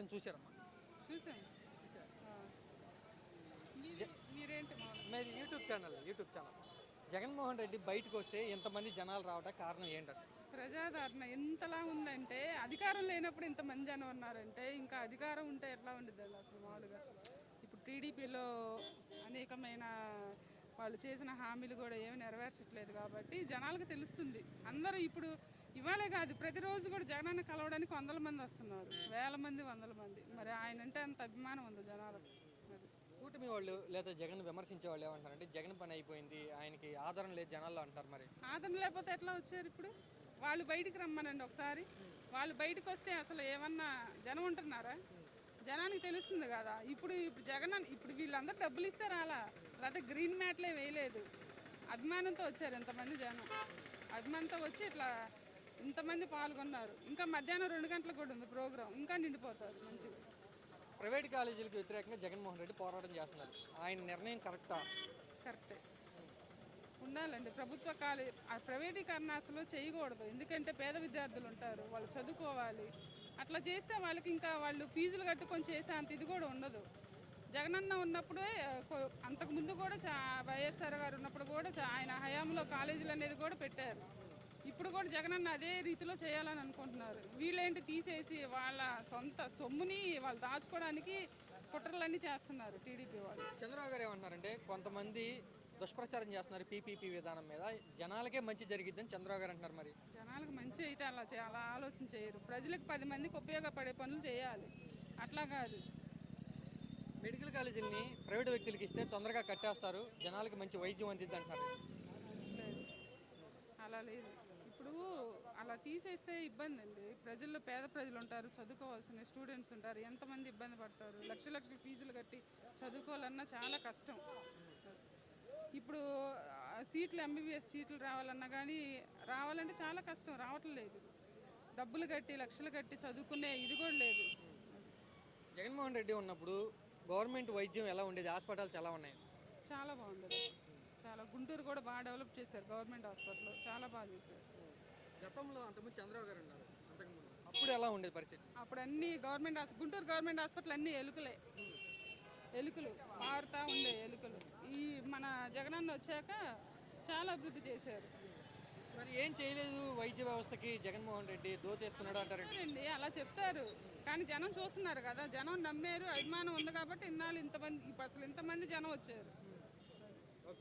గారిని చూశారమ్మా. మీరేంటి మీది YouTube channel YouTube channel. Jaganmohan Reddy బయటకు వస్తే ఎంతమంది జనాలు రావడానికి కారణం ఏంటంటే? ప్రజాదరణ ఎంతలా ఉందంటే అధికారం లేనప్పుడు ఇంతమంది జనం ఉన్నారంటే ఇంకా అధికారం ఉంటే ఎట్లా ఉండేది అసలు మామూలుగా? ఇప్పుడు టీడీపీలో అనేకమైన వాళ్ళు చేసిన హామీలు కూడా ఏమి నెరవేర్చట్లేదు కాబట్టి జనాలకు తెలుస్తుంది. అందరూ ఇప్పుడు ఇవాళే కాదు ప్రతిరోజు కూడా జగనన్న కలవడానికి వందల మంది వస్తున్నారు. వేల మంది వందల మంది. మరి ఆయన అంటే అంత అభిమానం ఉంది జనాలకు. అది కూటమి వాళ్ళు లేదా జగన్ విమర్శించే వాళ్ళు ఏమంటారంటే జగన్ పని అయిపోయింది ఆయనకి ఆదరణ లేదు జనాల్లో అంటారు మరి. ఆదరణ లేకపోతే ఎట్లా వచ్చారు ఇప్పుడు? వాళ్ళు బయటికి రమ్మనండి ఒకసారి. వాళ్ళు బయటకు వస్తే అసలు ఏమన్నా జనం ఉంటున్నారా? జనానికి తెలుస్తుంది కదా. ఇప్పుడు ఇప్పుడు జగన్ ఇప్పుడు వీళ్ళందరూ డబ్బులు ఇస్తే రాలా? లేకపోతే గ్రీన్ మ్యాట్లే వేయలేదు? అభిమానంతో వచ్చారు ఇంతమంది జనం? అభిమానంతో వచ్చి ఇట్లా ఇంతమంది పాల్గొన్నారు. ఇంకా మధ్యాహ్నం రెండు గంటలకు కూడా ఉంది ప్రోగ్రాం. ఇంకా నిండిపోతారు మంచిగా. ప్రైవేట్ కాలేజీలకు వ్యతిరేకంగా జగన్మోహన్ రెడ్డి పోరాటం చేస్తున్నారు. ఆయన నిర్ణయం కరెక్టా? కరెక్టే. ఉండాలండి. ప్రభుత్వ కాలేజ్ ఆ ప్రైవేటీకరణ అసలు చేయకూడదు. ఎందుకంటే పేద విద్యార్థులు ఉంటారు. వాళ్ళు చదువుకోవాలి. అట్లా చేస్తే వాళ్ళకి ఇంకా వాళ్ళు ఫీజులు కట్టుకొని చేసే అంత ఇది కూడా ఉండదు. జగనన్న ఉన్నప్పుడే కొ- అంతకు ముందు కూడా చా వైఎస్ఆర్ గారు ఉన్నప్పుడు కూడా ఆయన హయాంలో కాలేజీలు అనేది కూడా పెట్టారు. ఇప్పుడు కూడా జగనన్న అదే రీతిలో చేయాలని అనుకుంటున్నారు. వీళ్ళేంటి తీసేసి వాళ్ళ సొంత సొమ్ముని వాళ్ళు దాచుకోవడానికి కుట్రలన్నీ చేస్తున్నారు టీడీపీ వాళ్ళు. చంద్రబాబు గారు ఏమంటున్నారంటే కొంతమంది దుష్ప్రచారం చేస్తున్నారు పీపీపీ విధానం మీద. జనాలకే మంచి జరిగిద్దని చంద్రబాబు గారు అంటున్నారు మరి. జనాలకు మంచి అయితే అలా అలా ఆలోచన చేయరు. ప్రజలకు పది మందికి ఉపయోగపడే పనులు చేయాలి. అట్లా కాదు. మెడికల్ కాలేజీని ప్రైవేట్ వ్యక్తులకి ఇస్తే తొందరగా కట్టేస్తారు. జనాలకి మంచి వైద్యం అందిద్ది లేదు. అలా లేదు. ఇప్పుడు అలా తీసేస్తే ఇబ్బంది అండి ప్రజల్లో పేద ప్రజలు ఉంటారు చదువుకోవాల్సిన స్టూడెంట్స్ ఉంటారు ఎంతమంది ఇబ్బంది పడతారు? లక్ష లక్షల ఫీజులు కట్టి చదువుకోవాలన్నా చాలా కష్టం. ఇప్పుడు సీట్లు ఎంబీబీఎస్ సీట్లు రావాలన్నా కానీ రావాలంటే చాలా కష్టం రావట్లేదు డబ్బులు కట్టి లక్షలు కట్టి చదువుకునే ఇది కూడా లేదు. జగన్మోహన్ రెడ్డి ఉన్నప్పుడు గవర్నమెంట్ వైద్యం ఎలా ఉండేది? హాస్పిటల్స్ ఎలా ఉన్నాయి? చాలా బాగుంది చాలా గుంటూరు కూడా బాగా డెవలప్ చేశారు గవర్నమెంట్ హాస్పిటల్ చాలా బాగా చేశారు. గతంలో అంతకుముందు చంద్రబాబు గారు ఉన్నారు అంతకుముందు. అప్పుడు ఎలా ఉండేది పరిస్థితి? అప్పుడు అన్ని గవర్నమెంట్ గుంటూరు గవర్నమెంట్ హాస్పిటల్ అన్ని ఎలుకలే. ఎలుకలు మారుతా ఉండే ఎలుకలు. ఈ మన జగనన్న వచ్చాక చాలా అభివృద్ధి చేశారు. మరి ఏం చేయలేదు వైద్య వ్యవస్థకి జగన్మోహన్ రెడ్డి దోచేసుకున్నాడు అంటారండి. అండి అలా చెప్తారు. కానీ జనం చూస్తున్నారు కదా జనం నమ్మారు అభిమానం ఉంది కాబట్టి ఇన్నాళ్ళు ఇంతమంది ఇప్పుడు అసలు ఇంతమంది జనం వచ్చారు.